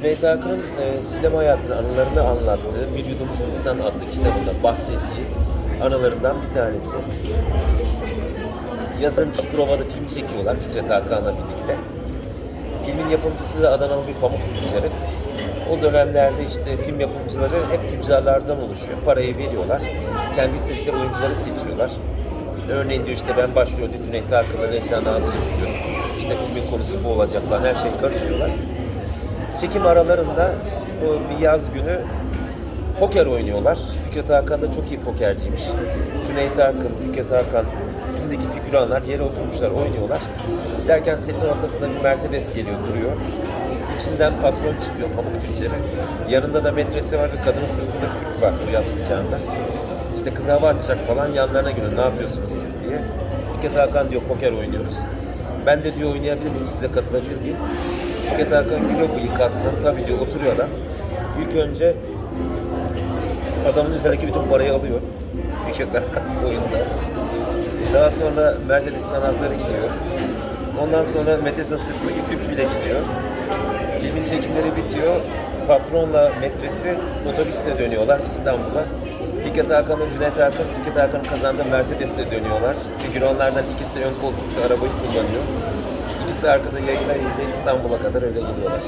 Cüneyt Arkın'ın e, sinema hayatını, anılarını anlattığı Bir Yudum İnsan adlı kitabında bahsettiği anılarından bir tanesi. Yazın Çukurova'da film çekiyorlar Fikret Hakan'la birlikte. Filmin yapımcısı da Adanalı bir pamuk tüccarı. O dönemlerde işte film yapımcıları hep tüccarlardan oluşuyor. Parayı veriyorlar. Kendi istedikleri oyuncuları seçiyorlar. Örneğin diyor işte ben başrolde Cüneyt Arkın'la Necla Nazır istiyorum. İşte filmin konusu bu olacak falan her şey karışıyorlar. Çekim aralarında o bir yaz günü poker oynuyorlar. Fikret Hakan da çok iyi pokerciymiş. Cüneyt Arkın, Fikret Hakan, filmdeki figüranlar yere oturmuşlar, oynuyorlar. Derken setin ortasında bir Mercedes geliyor, duruyor. İçinden patron çıkıyor, pamuk tüccarı. Yanında da metresi var ve kadının sırtında kürk var bu yaz sıcağında. İşte kız hava atacak falan yanlarına geliyor, ne yapıyorsunuz siz diye. Fikret Hakan diyor, poker oynuyoruz. Ben de diyor oynayabilir miyim, size katılabilir miyim? Fikret Hakan gülüyor bıyık altından, tabii diyor oturuyor adam. İlk önce adamın üzerindeki bütün parayı alıyor. Fikret Hakan oyunda. Daha sonra Mercedes'in anahtarı gidiyor. Ondan sonra Metres'in sırtındaki tüp bile gidiyor. Filmin çekimleri bitiyor. Patronla metresi otobüsle dönüyorlar İstanbul'a. Fikret Hakan'ın Cüneyt Hakan, Fikret Hakan'ın kazandığı Mercedes'le dönüyorlar. Figüranlardan ikisi ön koltukta arabayı kullanıyor. İkisi arkada yayla İstanbul'a kadar öyle gidiyorlar.